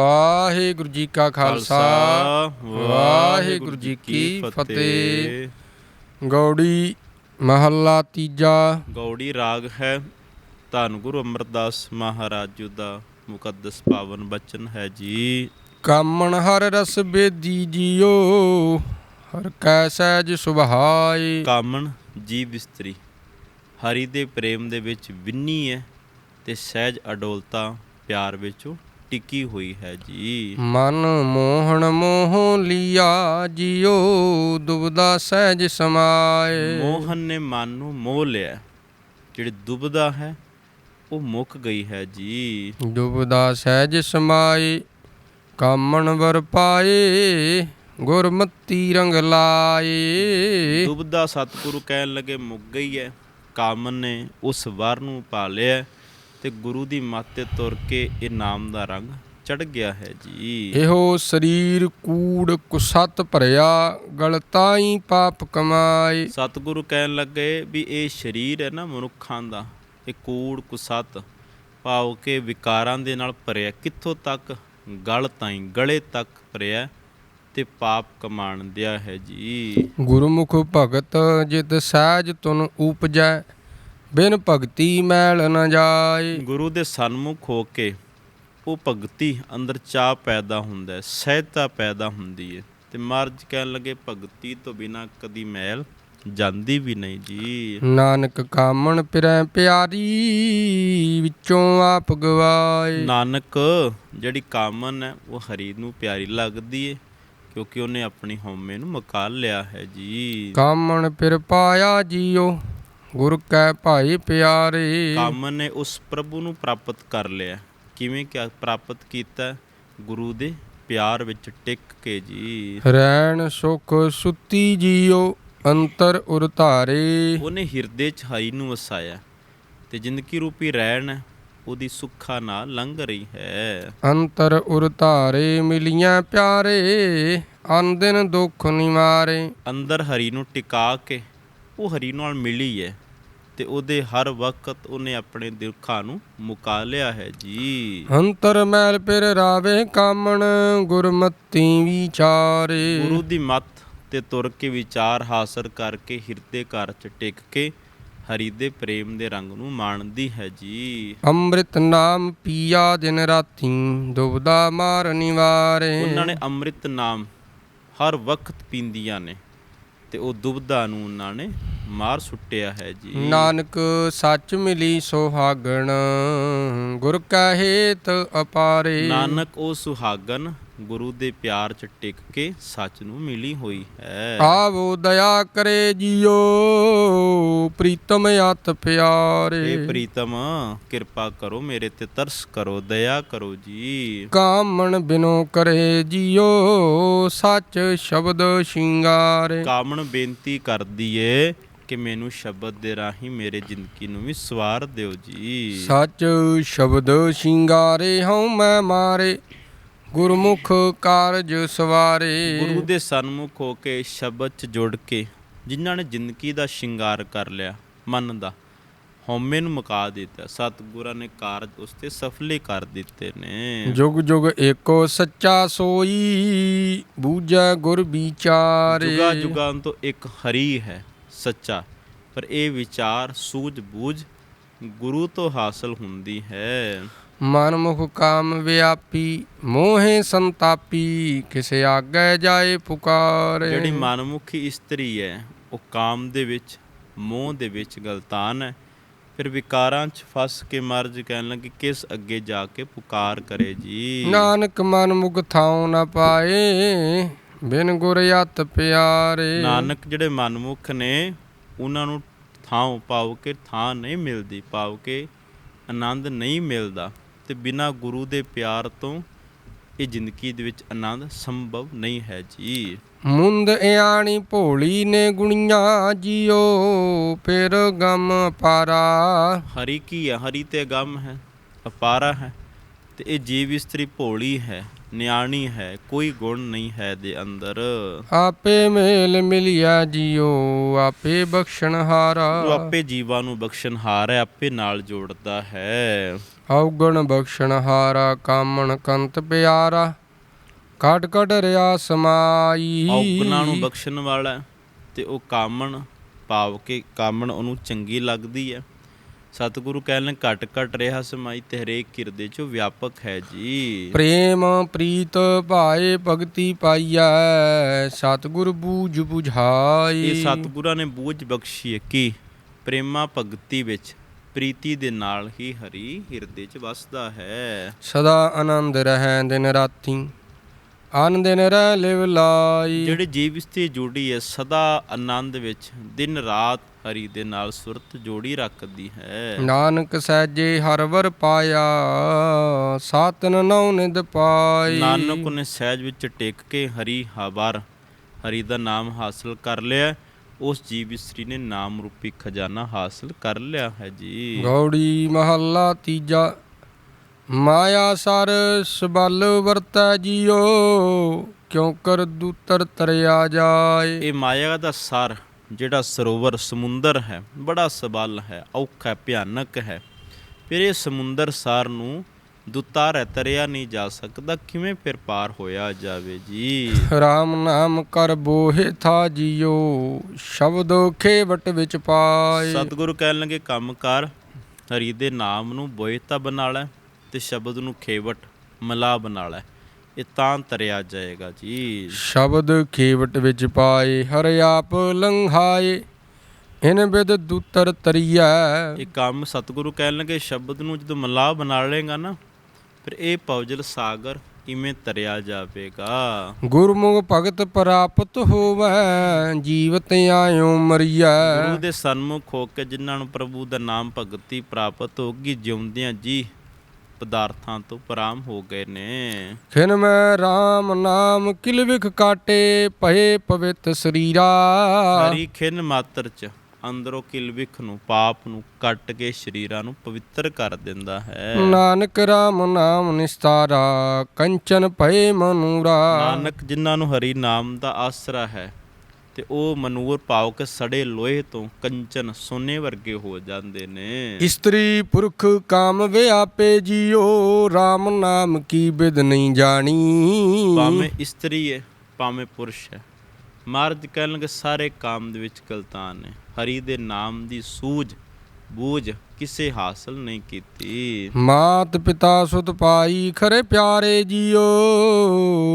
ਵਾਹਿਗੁਰੂ ਜੀ ਕਾ ਖਾਲਸਾ ਵਾਹਿਗੁਰੂ ਜੀ ਕੀ ਫਤਿਹ। ਗੌੜੀ ਮਹੱਲਾ ਤੀਜਾ। ਗੌੜੀ ਰਾਗ ਹੈ। ਧੰਨ ਗੁਰੂ ਅਮਰਦਾਸ ਮਹਾਰਾਜ ਜੀ ਦਾ ਮੁਕੱਦਸ ਪਾਵਨ ਬਚਨ ਹੈ ਜੀ। ਕਾਮਣ ਹਰ ਰਸ ਬੇਦੀ ਜੀਓ ਹਰ ਕੈ ਸਹਿਜ ਸੁਭਾਏ। ਕਾਮਣ ਜੀਵ ਇਸਤਰੀ ਹਰੀ ਦੇ ਪ੍ਰੇਮ ਦੇ ਵਿੱਚ ਵਿੰਨੀ ਹੈ ਤੇ ਸਹਿਜ ਅਡੋਲਤਾ ਪਿਆਰ ਵਿੱਚ ਟਿਕੀ ਹੋਈ ਹੈ ਜੀ। ਮਨ ਮੋਹਣ ਮੋਹ ਲਿਆ ਜੀਓ ਦੁਬਦਾ ਸਹਿਜ ਸਮਾਏ। ਮੋਹਨ ਨੇ ਮਨ ਨੂੰ ਮੋਹ ਲਿਆ। ਜਿਹੜੀ ਦੁਬਦਾ ਹੈ ਉਹ ਮੁੱਕ ਗਈ ਹੈ ਜੀ। ਦੁਬਦਾ ਸਹਿਜ ਸਮਾਏ ਕਾਮਣ ਵਰ ਪਾਏ ਗੁਰਮਤੀ ਰੰਗ ਲਾਏ। ਦੁਬਦਾ ਸਤਿਗੁਰੂ ਕਹਿਣ ਲੱਗੇ ਮੁੱਕ ਗਈ ਹੈ। ਕਾਮਨ ਨੇ ਉਸ ਵਰ ਨੂੰ ਪਾ ਲਿਆ। ਤੇ ਗੁਰੂ ਦੀ ਮੱਤ ਤੇ ਤੁਰ ਕੇ ਇਹ ਨਾਮ ਦਾ ਰੰਗ ਚੜ ਗਿਆ ਹੈ ਜੀ। ਇਹੋ ਸਰੀਰ ਕੂੜ ਕੁਸਤ ਭਰਿਆ ਗਲਤਾਈ ਪਾਪ ਕਮਾਏ। ਸਤਿਗੁਰੂ ਕਹਿਣ ਲੱਗੇ ਵੀ ਇਹ ਸਰੀਰ ਹੈ ਨਾ ਮਨੁੱਖਾਂ ਦਾ ਇਹ ਕੂੜ ਕੁਸਤ ਭਾਵ ਕੇ ਵਿਕਾਰਾਂ ਦੇ ਨਾਲ ਭਰਿਆ ਕਿੱਥੋਂ ਤੱਕ? ਗਲ ਤਾਈਂ ਗਲੇ ਤੱਕ ਭਰਿਆ ਤੇ ਪਾਪ ਕਮਾਣ ਦਿਆ ਹੈ ਜੀ। ਗੁਰਮੁਖ ਭਗਤ ਜਿਤ ਸਹਿਜ ਤੁਨ ਉਪਜੈ ਬਿਨ ਭਗਤੀ ਮੈਲ ਨ ਜਾਏ। ਗੁਰੂ ਦੇ ਸਨਮੁਖ ਹੋ ਕੇ ਉਹ ਭਗਤੀ ਅੰਦਰ ਚਾਹ ਪੈਦਾ ਹੁੰਦਾ ਹੈ ਸਹਿਜਤਾ ਪੈਦਾ ਹੁੰਦੀ ਹੈ ਤੇ ਮਹਾਰਾਜ ਕਹਿਣ ਲੱਗੇ ਭਗਤੀ ਤੋਂ ਬਿਨਾ ਕਦੀ ਮੈਲ ਜਾਂਦੀ ਵੀ ਨਹੀਂ ਜੀ। ਨਾਨਕ ਕਾਮਣ ਪਿਰੈ ਪਿਆਰੀ ਵਿੱਚੋਂ ਆਪ ਗਵਾਏ। ਨਾਨਕ ਜਿਹੜੀ ਕਾਮਨ ਹੈ ਉਹ ਹਰੀ ਨੂੰ ਪਿਆਰੀ ਲੱਗਦੀ ਹੈ ਕਿਉਂਕਿ ਉਹਨੇ ਆਪਣੀ ਹਉਮੈ ਨੂੰ ਮੁਕਾ ਲਿਆ ਹੈ ਜੀ। ਕਾਮਣ ਪਿਰ ਪਾਇਆ ਜੀਓ। ਗੁਰ ਕੈ ਭਾਈ ਪਿਆਰੇ। ਕਾਮਨ ਨੇ ਉਸ ਪ੍ਰਭੂ ਨੂੰ ਪ੍ਰਾਪਤ ਕਰ ਲਿਆ। ਕਿਵੇਂ ਕਿ ਪ੍ਰਾਪਤ ਕੀਤਾ? ਗੁਰੂ ਦੇ ਪਿਆਰ ਵਿੱਚ ਟਿਕ ਕੇ ਜੀ। ਰੈਣ ਸੁਖ ਸੁਤੀ ਜੀਓ ਅੰਤਰ ਉਰ ਧਾਰੇ ਉਹਨੇ ਹਿਰਦੇ 'ਚ ਹਰੀ ਨੂੰ ਵਸਾਇਆ ਤੇ ਜ਼ਿੰਦਗੀ ਰੂਪੀ ਰਹਿਣ ਉਹਦੀ ਸੁੱਖਾ ਨਾਲ ਲੰਘ ਰਹੀ ਹੈ। ਅੰਤਰ ਉਰ ਧਾਰੇ ਮਿਲੀਆਂ ਪਿਆਰੇ ਅਨ ਦਿਨ ਦੁੱਖ ਨਿਵਾਰੇ। ਅੰਦਰ ਹਰੀ ਨੂੰ ਟਿਕਾ ਕੇ ਉਹ ਹਰੀ ਨਾਲ ਮਿਲੀ ਹੈ ਤੇ ਉਹਦੇ ਹਰ ਵਕਤ ਉਹਨੇ ਆਪਣੇ ਦੁੱਖਾਂ ਨੂੰ ਮੁਕਾ ਲਿਆ ਹੈ ਜੀ। ਅੰਤਰ ਮੈਲ ਪਿਰ ਰਾਵੇ ਕਾਮਣ ਗੁਰਮਤੀ ਵਿਚਾਰੇ। ਗੁਰੂ ਦੀ ਮੱਤ ਤੇ ਤੁਰ ਕੇ ਵਿਚਾਰ ਹਾਸਲ ਕਰਕੇ ਹਿਰਦੇ ਘਰ 'ਚ ਟਿਕ ਕੇ ਹਰੀ ਦੇ ਪ੍ਰੇਮ ਦੇ ਰੰਗ ਨੂੰ ਮਾਣਦੀ ਹੈ ਜੀ। ਅੰਮ੍ਰਿਤ ਨਾਮ ਪੀਆ ਦਿਨ ਰਾਤੀ ਦੁਬਦਾ ਮਾਰ ਨਿਵਾਰੇ। ਉਹਨਾਂ ਨੇ ਅੰਮ੍ਰਿਤ ਨਾਮ ਹਰ ਵਕਤ ਪੀਂਦੀਆਂ ਨੇ। ਤੇ ਉਹ ਦੁਬਦਾ ਨੂੰ ਉਹਨਾਂ ਨੇ ਮਾਰ ਸੁੱਟਿਆ ਹੈ ਜੀ। ਨਾਨਕ ਸੱਚ ਮਿਲੀ ਸੁਹਾਗਣ ਗੁਰ ਕਾ ਹੇਤ ਅਪਾਰੇ। ਨਾਨਕ ਉਹ ਸੁਹਾਗਨ ਗੁਰੂ ਦੇ ਪਿਆਰ 'ਚ ਟਿਕ ਕੇ ਸੱਚ ਨੂੰ ਮਿਲੀ ਹੋਈ ਹੈ। ਆਵੋ ਦਇਆ ਕਰੇ ਜੀਓ ਪ੍ਰੀਤਮ ਅਤ ਪਿਆਰੇ। ਇਹ ਪ੍ਰੀਤਮ ਕਿਰਪਾ ਕਰੋ ਮੇਰੇ ਤੇ ਤਰਸ ਕਰੋ ਦਇਆ ਕਰੋ ਜੀ। ਕਾਮਣ ਬਿਨੋ ਕਰੇ ਜੀਓ ਸੱਚ ਸ਼ਬਦ ਸ਼ਿੰਗਾਰੇ। ਕਾਮਣ ਬੇਨਤੀ ਕਰਦੀ ਏ ਕਿ ਮੈਨੂੰ ਸ਼ਬਦ ਦੇ ਰਾਹੀਂ ਮੇਰੇ ਜ਼ਿੰਦਗੀ ਨੂੰ ਵੀ ਸਵਾਰ ਦਿਓ ਜੀ। ਸੱਚ ਸ਼ਬਦ ਸ਼ਿੰਗਾਰੇ ਹਉ ਮੈਂ ਮਾਰੇ। ਗੁਰਮੁਖ ਕਾਰਜ ਸਵਾਰੇ। ਗੁਰੂ ਦੇ ਸਨਮੁਖ ਹੋ ਕੇ ਸ਼ਬਦ 'ਚ ਜੁੜ ਕੇ ਜਿਨ੍ਹਾਂ ਨੇ ਜ਼ਿੰਦਗੀ ਦਾ ਸ਼ਿੰਗਾਰ ਕਰ ਲਿਆ ਮਨ ਦਾ ਹਉਮੈ ਨੂੰ ਮੁਕਾ ਦਿੱਤਾ। ਸਤਿਗੁਰਾਂ ਨੇ ਕਾਰਜ ਉਸ ਤੇ ਸਫਲੇ ਕਰ ਦਿੱਤੇ ਨੇ। ਜੁਗ ਜੁਗ ਏਕੋ ਸੱਚਾ ਸੋਈ ਬੂਝੈ ਗੁਰ ਵਿਚਾਰੇ। ਜੁਗਾ ਜੁਗਾਂ ਤੋਂ ਇੱਕ ਹਰੀ ਹੈ ਸੱਚਾ। ਪਰ ਇਹ ਵਿਚਾਰ ਸੂਝ-ਬੂਝ ਗੁਰੂ ਤੋਂ ਹਾਸਲ ਹੁੰਦੀ ਹੈ। ਮਨ ਮੁਖ ਕਾਮ ਵਿਆਪੀ ਮੋਹੇ ਸੰਤਾਪੀ ਕਿਸੇ ਆਗੇ ਜਾਏ ਪੁਕਾਰੇ। ਜਿਹੜੀ ਮਨਮੁਖੀ ਇਸਤਰੀ ਹੈ ਉਹ ਕਾਮ ਦੇ ਵਿੱਚ ਮੋਹ ਦੇ ਵਿੱਚ ਗਲਤਾਨ ਹੈ। ਫਿਰ ਵਿਕਾਰਾਂ 'ਚ ਫਸ ਕੇ ਮਰਜ ਕਹਿਣ ਲੱਗੀ ਕਿਸ ਅੱਗੇ ਜਾ ਕੇ ਪੁਕਾਰ ਕਰੇ ਜੀ? ਨਾਨਕ ਮਨ ਮੁਖ ਥਾਉ ਨ ਪਾਏ ਬਿਨ ਗੁਰ ਅਤ ਪਿਆਰੇ। ਨਾਨਕ ਜਿਹੜੇ ਮਨਮੁਖ ਨੇ ਉਹਨਾਂ ਨੂੰ ਥਾਂ ਪਾਉ ਕੇ ਥਾਂ ਨਹੀਂ ਮਿਲਦੀ ਪਾਉ ਕੇ ਆਨੰਦ ਨਹੀਂ ਮਿਲਦਾ। ਤੇ ਬਿਨਾ ਗੁਰੂ ਦੇ ਪਿਆਰ ਤੋਂ ਇਹ ਜ਼ਿੰਦਗੀ ਦੇ ਵਿੱਚ ਆਨੰਦ ਸੰਭਵ ਨਹੀਂ ਹੈ ਜੀ। ਮੁੰਦ ਇਆਣੀ ਭੋਲੀ ਨੇ ਗੁਣੀਆਂ ਜਿਉ ਫਿਰ ਗਮ ਪਾਰਾ। ਹਰੀ ਕੀ ਹੈ? ਹਰੀ ਤੇ ਗਮ ਹੈ ਅਪਾਰਾ ਹੈ ਤੇ ਇਹ ਜੀਵ ਇਸਤਰੀ ਭੋਲੀ ਹੈ ਨਿਆਣੀ ਹੈ ਕੋਈ ਗੁਣ ਨਹੀਂ ਹੈ ਦੇ ਅੰਦਰ। ਆਪੇ ਮੇਲ ਮਿਲਿਆ ਜਿਉ ਆਪੇ ਬਖਸ਼ਣ ਹਾਰਾ ਉਹ ਆਪੇ ਜੀਵਾਂ ਨੂੰ ਬਖਸ਼ਣਹਾਰ ਹੈ ਆਪੇ ਨਾਲ ਜੋੜਦਾ ਹੈ। ਔਗਣ ਬਖਸ਼ਣ ਹਾਰਾ ਕਾਮਣ ਕੰਤ ਪਿਆਰਾ ਕਟ ਕਟ ਰਿਆ ਸਮਾਈ। ਔਗਣਾਂ ਨੂੰ ਬਖਸ਼ਣ ਵਾਲਾ ਤੇ ਉਹ ਕਾਮਣ ਭਾਵ ਕੇ ਕਾਮਣ ਉਹਨੂੰ ਚੰਗੀ ਲੱਗਦੀ ਹੈ। ਸਤਿਗੁਰੂ ਕਹਿਣ ਘਟ ਘਟ ਰਿਹਾ ਸਮਾਈ ਤੇ ਹਰੇਕ ਕਿਰਦੇ ਚ ਵਿਆਪਕ ਹੈ ਜੀ। ਪ੍ਰੇਮ ਪ੍ਰੀਤ ਭਾਏ ਭਗਤੀ ਪਾਈਐ ਸਤਿਗੁਰ ਬੂਝ 부ਝਾਈ ਇਹ ਸਤਿਗੁਰਾਂ ਨੇ ਬੂਝ ਬਖਸ਼ੀ ਹੈ ਕਿ ਪ੍ਰੇਮਾ ਭਗਤੀ ਵਿੱਚ ਪ੍ਰੀਤੀ ਦੇ ਨਾਲ ਹੀ ਹਰੀ ਹਿਰਦੇ ਚ ਵਸਦਾ ਹੈ। ਸਦਾ ਆਨੰਦ ਰਹਿ ਦਿਨ ਰਾਤੀ ਅਨ ਦਿਨ ਰਹਿ ਲਿਵ ਲਾਈ। ਜਿਹੜੇ ਜੀਵ ਇਸਤੇ ਜੁੜੀ ਹੈ ਸਦਾ ਆਨੰਦ ਵਿੱਚ ਦਿਨ ਰਾਤ ਹਰੀ ਦੇ ਨਾਲ ਸੁਰਤ ਜੋੜੀ ਰੱਖਦੀ ਹੈ। ਨਾਨਕ ਸਹਿਜੇ ਹਰ ਵਰ ਪਾਇਆ ਸਾਤਨ ਨੌ ਨਿਦ ਪਾਈ। ਨਾਨਕ ਨੇ ਸਹਿਜ ਵਿੱਚ ਟਿਕ ਕੇ ਹਰੀ ਹਵਾਰ ਹਰੀ ਦਾ ਨਾਮ ਹਾਸਲ ਕਰ ਲਿਆ। ਉਸ ਜੀਵ ਇਸਤਰੀ ਨੇ ਨਾਮ ਰੂਪੀ ਖਜ਼ਾਨਾ ਹਾਸਲ ਕਰ ਲਿਆ ਹੈ ਜੀ। ਗੌੜੀ ਮਹੱਲਾ ਤੀਜਾ ਮਾਇਆ ਸਰ ਸਬਲ ਵਰਤੈ ਜੀਓ ਕਿਉ ਕਰ ਦੂਤਰ ਤਰਿਆ ਜਾਏ। ਇਹ ਮਾਇਆ ਦਾ ਸਰ ਜਿਹੜਾ ਸਰੋਵਰ ਸਮੁੰਦਰ ਹੈ ਬੜਾ ਸਬਲ ਹੈ ਔਖਾ ਭਿਆਨਕ ਹੈ। ਫਿਰ ਇਹ ਸਮੁੰਦਰ ਸਾਰ ਨੂੰ ਦੁਤਾਰ ਤਰਿਆ ਨਹੀਂ ਜਾ ਸਕਦਾ ਕਿਵੇਂ ਫਿਰ ਪਾਰ ਹੋਇਆ ਜਾਵੇ ਜੀ? ਰਾਮ ਨਾਮ ਕਰ ਬੋਹਿ ਥਾ ਜੀਓ ਸ਼ਬਦ ਖੇਵਟ ਵਿੱਚ ਪਾਏ। ਸਤਿਗੁਰੂ ਕਹਿਣ ਲੱਗੇ ਕੰਮ ਕਰ ਹਰੀ ਦੇ ਨਾਮ ਨੂੰ ਬੋਇਤਾ ਬਣਾ ਲੈ ਤੇ ਸ਼ਬਦ ਨੂੰ ਖੇਵਟ ਮਲਾ ਬਣਾ ਲੈ ਇਹ ਤਾਂ ਤਰਿਆ ਜਾਏਗਾ ਜੀ। ਸ਼ਬਦ ਖੇਵਟ ਵਿੱਚ ਪਾਏ ਹਰ ਆਪ ਲੰਘਾਏ ਇਨ ਬਿਦ ਦੂਤਰ ਤਰੀਐ। ਇਹ ਕੰਮ ਸਤਿਗੁਰੂ ਕਹਿਣ ਲੱਗੇ ਸ਼ਬਦ ਨੂੰ ਜਦੋਂ ਮਲਾ ਬਣਾ ਲੇਗਾ ਨਾ ਫਿਰ ਇਹ ਪਵਜਲ ਸਾਗਰ ਕਿਵੇਂ ਤਰਿਆ ਜਾਵੇਗਾ? ਗੁਰਮੁਖ ਭਗਤ ਪ੍ਰਾਪਤ ਹੋਵੈ ਜੀਵਤ ਆਇਓ ਮਰੀਐ। ਗੁਰੂ ਦੇ ਸਨਮੁਖ ਹੋ ਕੇ ਜਿਨ੍ਹਾਂ ਨੂੰ ਪ੍ਰਭੂ ਦਾ ਨਾਮ ਭਗਤੀ ਪ੍ਰਾਪਤ ਹੋਗੀ ਜਿਉਂਦਿਆਂ ਜੀ ਪਦਾਰਥਾਂ ਤੋਂ ਪਰਾਮ ਹੋ ਗਏ ਨੇ। ਖਿਨ ਮੈਂ RAM ਨਾਮ ਕਿਲ ਵਿਖ ਕਾਟੇ ਭਏ ਪਵਿੱਤ ਸਰੀਰਾ। ਹਰੀ ਖਿਨ ਮਾਤਰ ਚ। ਅੰਦਰੋਂ ਕਿਲਵਿਖ ਨੂੰ ਪਾਪ ਨੂੰ ਕੱਟ ਕੇ ਸ਼ਰੀਰਾਂ ਨੂੰ ਪਵਿੱਤਰ ਕਰ ਦਿੰਦਾ ਹੈ। ਨਾਨਕ RAM ਨਾਮ ਨਿਸਤਾਰਾ ਕੰਚਨ ਭਏ ਮਨੂਰਾ। ਨਾਨਕ ਜਿਨ੍ਹਾਂ ਨੂੰ ਹਰੀ ਨਾਮ ਦਾ ਆਸਰਾ ਹੈ ਤੇ ਉਹ ਮਨੂਰ ਪਾਉ ਕੇ ਸੜੇ ਲੋਹੇ ਤੋਂ ਕੰਚਨ ਸੋਨੇ ਵਰਗੇ ਹੋ ਜਾਂਦੇ ਨੇ। ਇਸਤਰੀ ਪੁਰਖ ਕਾਮ ਵਿਆਪੇ ਜੀਓ RAM ਨਾਮ ਕੀ ਬਿਦ ਨਹੀਂ ਜਾਣੀ। ਭਾਵੇਂ ਇਸਤਰੀ ਹੈ ਭਾਵੇਂ ਪੁਰਸ਼ ਹੈ। ਮਰਦ ਕਹਿਣਗੇ ਸਾਰੇ ਕਾਮ ਦੇ ਵਿੱਚ ਗਲਤਾਨ ਨੇ। ਹਰੀ ਦੇ ਨਾਮ ਦੀ ਸੂਝ ਬੂਝ ਕਿਸੇ ਹਾਸਲ ਨਹੀਂ ਕੀਤੀ। ਮਾਤ ਪਿਤਾ ਸੁਤ ਪਾਈ ਖਰੇ ਪਿਆਰੇ ਜੀਓ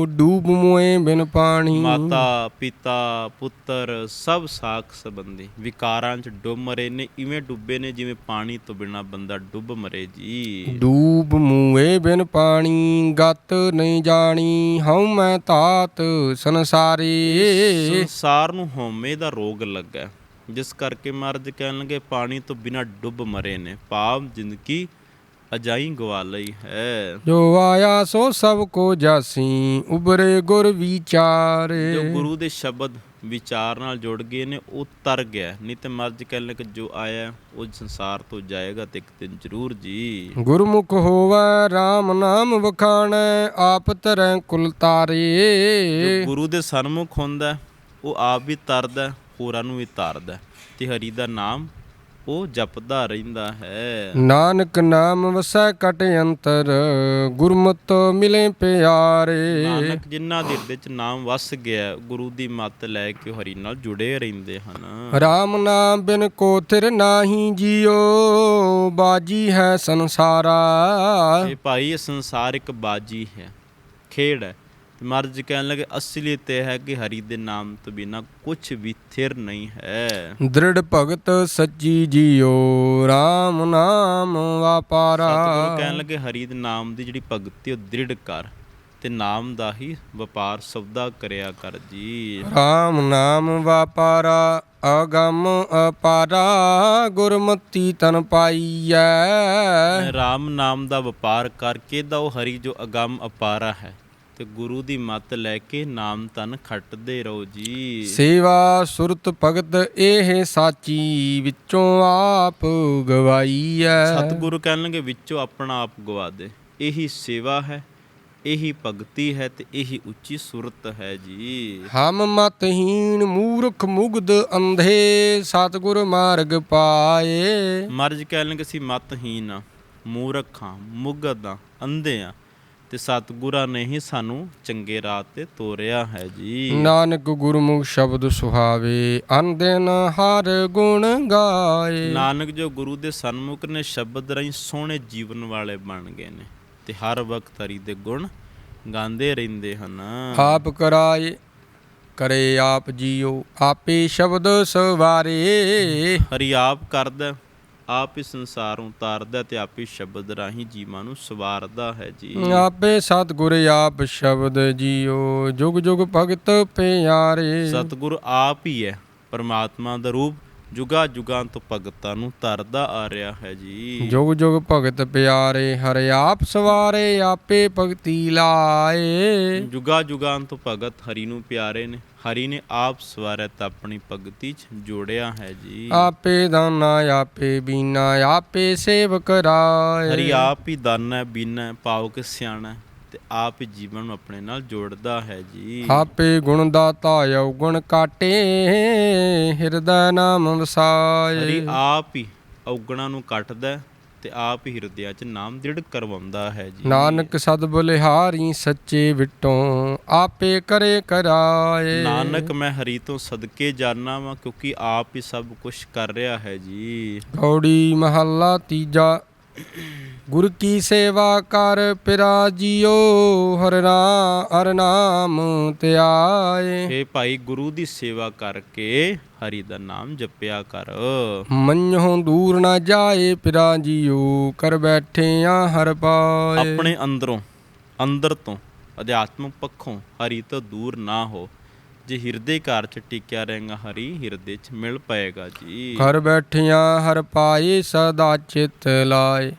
ਡੂਬ ਮੋਏ ਬਿਨ ਪਾਣੀ। ਮਾਤਾ ਪਿਤਾ ਪੁੱਤਰ ਸਭ ਸਾਖ ਸੰਬੰਧੀ। ਵਿਕਾਰਾਂ 'ਚ ਡੁੱਬ ਮਰੇ ਨੇ ਇਵੇਂ ਡੁੱਬੇ ਨੇ ਜਿਵੇਂ ਪਾਣੀ ਤੋਂ ਬਿਨਾ ਬੰਦਾ ਡੁੱਬ ਮਰੇ ਜੀ। ਡੂਬ ਮੂਏ ਬਿਨ ਪਾਣੀ ਗਤ ਨਹੀਂ ਜਾਣੀ ਹਉ ਮੈਂ ਤਾਤ ਸੰਸਾਰੀ। ਸੰਸਾਰ ਨੂੰ ਹਉਮੈ ਦਾ ਰੋਗ ਲੱਗਾ। ਜਿਸ ਕਰਕੇ ਮਰਦ ਕਹਿਣਗੇ ਪਾਣੀ ਤੋਂ ਬਿਨਾ ਡੁੱਬ ਮਰੇ ਨੇ। ਪਾਪ ਜ਼ਿੰਦਗੀ ਅਜਾਈ ਗਵਾ ਲਈ ਹੈ। ਜੋ ਆਇਆ ਸੋ ਸਭ ਕੋ ਜਾਸੀ ਉਬਰੇ ਗੁਰ ਵਿਚਾਰੇ। ਜੋ ਗੁਰੂ ਦੇ ਸ਼ਬਦ ਵਿਚਾਰ ਨਾਲ ਜੁੜ ਗਏ ਨੇ ਉਹ ਤਰ ਗਿਆ। ਨਹੀਂ ਤੇ ਮਰਦ ਕਹਿਣ ਲੱਗੇ ਜੋ ਆਇਆ ਉਹ ਸੰਸਾਰ ਤੋਂ ਜਾਏਗਾ ਤੇ ਇੱਕ ਦਿਨ ਜ਼ਰੂਰ ਜੀ। ਗੁਰਮੁਖ ਹੋਵੈ RAM ਨਾਮ ਵਖਾਣੈ ਆਪ ਤਰੈ ਕੁਲ ਤਾਰੇ। ਜੋ ਗੁਰੂ ਦੇ ਸਨਮੁਖ ਹੁੰਦਾ ਉਹ ਆਪ ਵੀ ਤਰਦਾ। ਹੋਰਾਂ ਨੂੰ ਵੀ ਤਾਰਦਾ ਹੈ ਤੇ ਹਰੀ ਦਾ ਨਾਮ ਉਹ ਜਪਦਾ ਰਹਿੰਦਾ ਹੈ। ਨਾਨਕ ਨਾਮ ਵਸੈ ਕਟ ਅੰਤਰ ਗੁਰਮਤਿ ਮਿਲੇ ਪਿਆਰੇ। ਨਾਨਕ ਜਿਨ੍ਹਾਂ ਦੇ ਹਿਰਦੇ ਚ ਨਾਮ ਵਸ ਗਿਆ ਗੁਰੂ ਦੀ ਮੱਤ ਲੈ ਕੇ ਹਰੀ ਨਾਲ ਜੁੜੇ ਰਹਿੰਦੇ ਹਨ। RAM ਨਾਮ ਬਿਨ ਕੋ ਥਿਰ ਨਾਹੀ ਜਿਉ ਬਾਜੀ ਹੈ ਸੰਸਾਰਾ। ਇਹ ਭਾਈ ਇਹ ਸੰਸਾਰ ਇੱਕ ਬਾਜੀ ਹੈ ਖੇਡ ਹੈ। ਤੇ ਮਰਜ ਕਹਿਣ ਲੱਗੇ ਅਸਲੀਅਤ ਇਹ ਹੈ ਕਿ ਹਰੀ ਦੇ ਨਾਮ ਤੋਂ ਬਿਨਾ ਕੁਝ ਵੀ ਥਿਰ ਨਹੀਂ ਹੈ। ਦ੍ਰਿੜ ਭਗਤ ਸੱਚੀ ਜਿਉ RAM ਨਾਮ ਵਾਪਾਰਾ। ਸਤਿਗੁਰੂ ਕਹਿਣ ਲੱਗੇ ਹਰੀ ਦੇ ਨਾਮ ਦੀ ਜਿਹੜੀ ਭਗਤੀ ਉਹ ਦ੍ਰਿੜ ਕਰ ਤੇ ਨਾਮ ਦਾ ਹੀ ਵਪਾਰ ਸੌਦਾ ਕਰਿਆ ਕਰ ਜੀ। RAM ਨਾਮ ਵਾਪਾਰਾ ਅਗੰਮ ਅਪਾਰਾ ਗੁਰਮਤੀ ਤਨ ਪਾਈਐ। ਰਾਮ ਨਾਮ ਦਾ ਵਪਾਰ ਕਰਕੇ ਦਾ ਉਹ ਹਰੀ ਜੋ ਅਗੰਮ ਅਪਾਰਾ ਹੈ। ਤੇ ਗੁਰੂ ਦੀ ਮੱਤ ਲੈ ਕੇ ਨਾਮ ਤਨ ਖੱਟਦੇ ਰਹੋ ਜੀ। ਸੇਵਾ ਸੁਰਤ ਭਗਤ ਇਹ ਸਾਚੀ ਵਿੱਚੋਂ ਆਪ ਗਵਾਈਐ। ਸਤਿਗੁਰੂ ਕਹਿਣਗੇ ਵਿੱਚੋਂ ਆਪਣਾ ਆਪ ਗਵਾ ਦੇ। ਇਹੀ ਸੇਵਾ ਹੈ ਇਹੀ ਭਗਤੀ ਹੈ ਤੇ ਇਹੀ ਉੱਚੀ ਸੁਰਤ ਹੈ ਜੀ। ਹਮ ਮਤਹੀਨ ਮੂਰਖ ਮੁਗਧ ਅੰਧੇ ਸਤਿਗੁਰ ਮਾਰਗ ਪਾਏ। ਮਰਜ ਕਹਿਣਗੇ ਸੀ ਮਤਹੀਨ ਆ, ਮੂਰਖਾਂ ਮੁਗਦਾਂ ਅੰਧਿਆਂ ਤੇ ਸਤਿਗੁਰਾਂ ਨੇ ਹੀ ਸਾਨੂੰ ਚੰਗੇ ਰਾਹ ਤੇ ਤੋਰਿਆ ਹੈ ਜੀ। ਨਾਨਕ ਗੁਰਮੁਖ ਸ਼ਬਦ ਸੁਹਾਵੇ ਅਨਦਿਨ ਹਰ ਗੁਣ ਗਾਏ। ਨਾਨਕ ਜੋ ਗੁਰੂ ਦੇ ਸਨਮੁਖ ਨੇ ਸ਼ਬਦ ਰਾਹੀਂ ਸੋਹਣੇ ਜੀਵਨ ਵਾਲੇ ਬਣ ਗਏ ਨੇ ਤੇ ਹਰ ਵਕਤ ਹਰੀ ਦੇ ਗੁਣ ਗਾਉਂਦੇ ਰਹਿੰਦੇ ਹਨ। ਆਪ ਕਰਾਏ ਕਰੇ ਆਪ ਜੀਓ ਆਪੇ ਸ਼ਬਦ ਸਵਾਰੇ। ਹਰੀ ਆਪ ਕਰਦਾ ਆਪ ਹੀ ਸੰਸਾਰ ਉਤਾਰਦਾ ਤੇ ਆਪ ਹੀ ਸ਼ਬਦ ਰਾਹੀਂ ਜੀਵਾਂ ਨੂੰ ਸਵਾਰਦਾ ਹੈ ਜੀ। ਆਪੇ ਸਤਿਗੁਰ ਆਪ ਸ਼ਬਦ ਜੀਓ ਜੁਗ ਜੁਗ ਭਗਤ ਪਿਆਰੇ। ਸਤਿਗੁਰ ਆਪ ਹੀ ਹੈ ਪਰਮਾਤਮਾ ਦਾ ਰੂਪ ਜੁਗਾ ਜੁਗਾਂ ਤੋਂ ਭਗਤਾਂ ਨੂੰ ਤਰਦਾ ਆ ਰਿਹਾ ਹੈ ਜੀ। ਜੁਗ ਜੁਗ ਭਗਤ ਪਿਆਰੇ ਹਰਿ ਆਪ ਸਵਾਰੇ ਆਪੇ ਭਗਤੀ ਲਾਏ। ਜੁਗਾ ਜੁਗਾਂ ਤੋਂ ਭਗਤ ਹਰੀ ਨੂੰ ਪਿਆਰੇ ਨੇ। ਹਰੀ ਨੇ ਆਪ ਸਵਾਰਿਆ ਤਾਂ ਆਪਣੀ ਭਗਤੀ ਚ ਜੋੜਿਆ ਹੈ ਜੀ। ਆਪੇ ਦਾਨਾ ਆਪੇ ਬੀਨਾ ਆਪੇ ਸੇਵਕ ਰਾਏ। ਹਰੀ ਆਪ ਹੀ ਦਾਨਾ ਬੀਨਾ ਪਾਵਕ ਸਿਆਣਾ ਹੈ। ਤੇ ਆਪ ਹੀ ਜੀਵਨ ਨੂੰ ਆਪਣੇ ਨਾਲ ਜੋੜਦਾ ਹੈ ਜੀ। ਆਪੇ ਗੁਣ ਦਾਤਾ ਔਗੁਣ ਕਾਟੇ ਹਿਰਦੈ ਨਾਮ ਵਸਾਏ। ਹਰੀ ਆਪ ਹੀ ਔਗਣਾਂ ਨੂੰ ਕੱਟਦਾ ਤੇ ਆਪ ਹੀ ਹਿਰਦਿਆਂ 'ਚ ਨਾਮ ਦ੍ਰਿੜ ਕਰਵਾਉਂਦਾ ਹੈ ਜੀ। ਨਾਨਕ ਸਦ ਬਲਿਹਾਰੀ ਸੱਚੇ ਵਿਟੋਂ ਆਪੇ ਕਰੇ ਕਰਾਏ। ਨਾਨਕ ਮੈਂ ਹਰੀ ਤੋਂ ਸਦਕੇ ਜਾਣਾ ਵਾਂ ਕਿਉਂਕਿ ਆਪ ਹੀ ਸਭ ਕੁਝ ਕਰ ਰਿਹਾ ਹੈ ਜੀ। ਗੌੜੀ ਮਹੱਲਾ ਤੀਜਾ ਗੁਰ ਕੀ ਸੇਵਾ ਕਰ ਪਿਰਾ ਜੀਓ ਹਰ ਨਾਮ ਧਿਆਏ ਇਹ ਭਾਈ ਗੁਰੂ ਦੀ ਸੇਵਾ ਕਰਕੇ ਹਰੀ ਦਾ ਨਾਮ ਜਪਿਆ ਕਰ। ਮੰਨਹੁ ਦੂਰ ਨਾ ਜਾਏ ਪਿਰਾ ਜੀਓ ਕਰ ਬੈਠੇ ਆ ਹਰ ਪਾਏ। ਆਪਣੇ ਅੰਦਰੋਂ ਅੰਦਰ ਤੋਂ ਅਧਿਆਤਮਿਕ ਪੱਖੋਂ ਹਰੀ ਤੋਂ ਦੂਰ ਨਾ ਹੋ। ਜੇ ਹਿਰਦੇ ਘਰ ਚ ਟਿਕਿਆ ਰਹੇਗਾ ਹਰੀ ਹਿਰਦੇ ਚ ਮਿਲ ਪਏਗਾ ਜੀ। ਘਰ ਬੈਠਿਆ ਹਰ ਪਾਏ ਸਦਾ ਚਿਤ ਲਾਏ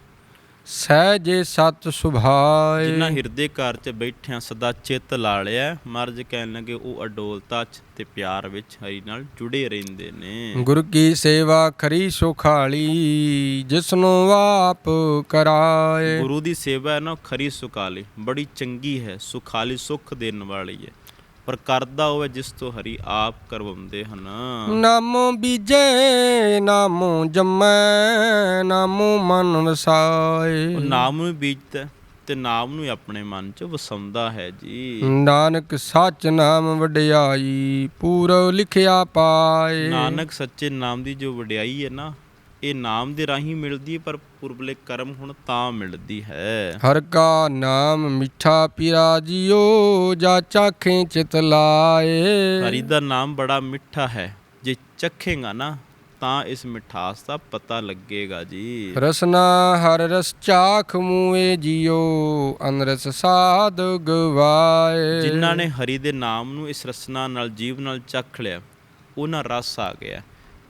ਸਹਿਜੇ ਸਤ ਸੁਭਾਏ। ਜਿਨ੍ਹਾਂ ਹਿਰਦੇ ਘਰ ਚ ਬੈਠਿਆਂ ਸਦਾ ਚਿੱਤ ਲਾ ਲਿਆ ਮਰਜ ਕਹਿਣ ਲੱਗੇ ਉਹ ਅਡੋਲਤਾ ਚ ਤੇ ਪਿਆਰ ਵਿੱਚ ਹਰੀ ਨਾਲ ਜੁੜੇ ਰਹਿੰਦੇ ਨੇ। ਗੁਰ ਕੀ ਸੇਵਾ ਖਰੀ ਸੁਖਾਲੀ ਜਿਸਨੂੰ ਆਪ ਕਰਾਏ। ਗੁਰੂ ਦੀ ਸੇਵਾ ਹੈ ਨਾ ਖਰੀ ਸੁਖਾਲੀ ਬੜੀ ਚੰਗੀ ਹੈ ਸੁਖਾਲੀ ਸੁਖ ਦੇਣ ਵਾਲੀ ਹੈ। ਪਰ ਕਰਦਾ ਹੋਵੇ ਜਿਸ ਤੋਂ ਹਰੀ ਆਪ ਕਰਵਾਉਂਦੇ ਹਨ। ਨਾਮੋ ਬੀਜੇ ਨਾਮੋ ਜੰਮੈ ਨਾਮੋ ਮਨ ਵਸਾਏ। ਉਹ ਨਾਮ ਨੂੰ ਬੀਜਦਾ ਤੇ ਨਾਮ ਨੂੰ ਆਪਣੇ ਮਨ ਚ ਵਸਾਉਂਦਾ ਹੈ ਜੀ। ਨਾਨਕ ਸੱਚ ਨਾਮ ਵਡਿਆਈ ਪੂਰਵ ਲਿਖਿਆ ਪਾਏ। ਨਾਨਕ ਸੱਚੇ ਨਾਮ ਦੀ ਜੋ ਵਡਿਆਈ ਹੈ ਨਾ ਇਹ ਨਾਮ ਦੇ ਰਾਹੀਂ ਮਿਲਦੀ ਹੈ ਪਰ ਪੁਰਬਲੇ ਕਰਮ ਹੁਣ ਤਾਂ ਮਿਲਦੀ ਹੈ। ਹਰ ਕਾ ਨਾਮ ਮਿੱਠਾ ਪੀਰਾ ਜੀਓ ਜਾ ਚਾਖੇ ਚਿਤ ਲਾਏ। ਹਰੀ ਦਾ ਨਾਮ ਬੜਾ ਮਿੱਠਾ ਹੈ। ਜੇ ਚੱਖੇਗਾ ਨਾ ਤਾਂ ਇਸ ਮਿਠਾਸ ਦਾ ਪਤਾ ਲੱਗੇਗਾ ਜੀ। ਰਸਨਾ ਹਰ ਰਸ ਚਾਖ ਮੂਏ ਜੀਓ ਅਨਰਸ ਸਾਧ ਗਵਾਏ। ਜਿਨ੍ਹਾਂ ਨੇ ਹਰੀ ਦੇ ਨਾਮ ਨੂੰ ਇਸ ਰਸਨਾ ਨਾਲ ਜੀਵ ਨਾਲ ਚੱਖ ਲਿਆ ਉਹਨਾਂ ਰਸ ਆ ਗਿਆ।